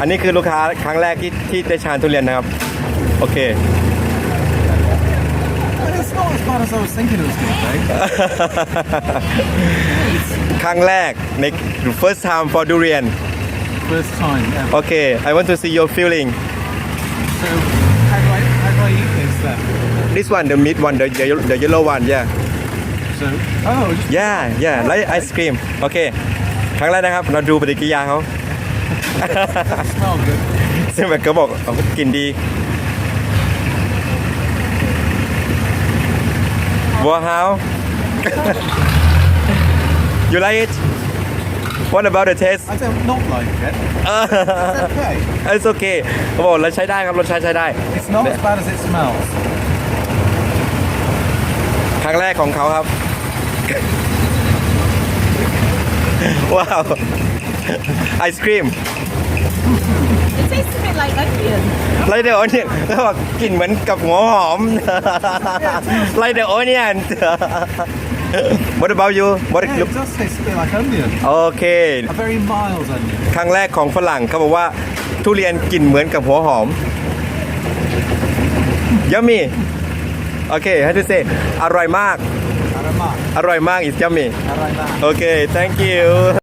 อันนี้คือลูกค้าครั้งแรกที่ที่ได้ชานทุเรียนนะครับโอเคครั้งแรก ใน first time for durian First time โอเค I want to see your feeling So how do I how do I eat this then? this one the meat one the the, yellow one yeah So oh, yeah yeah like ice cream โอเค ครั้งแรกนะครับเราดูปฏิกิริยาเขาซึ่งแบบก็บอกกลิ่นดีบัวฮาว you like it What about the taste? I don't like it. it's okay. It's okay. เขาบอกเราใช้ได้ครับเราใช้ใช้ได้ It's not as bad as it smells. ครั้งแรกของเขาครับว้าวไอศครีม It t a s t e like onion. ไรเดอร์โอเนี่ยเขาบอกกลิ่นเหมือนกับหัวหอมไรเดอร์โอเนี่ย What about you What Yeah, it o s s t a like onion. โอเค A very mild onion. ครั้งแรกของฝรั่งเขาบอกว่าทุเรียนกลิ่นเหมือนกับหัวหอมยัมมี่โอเคให้ทุเซอร่อยมากมากอร่อยมาก it's y u m m อร่อยมากโอเค thank you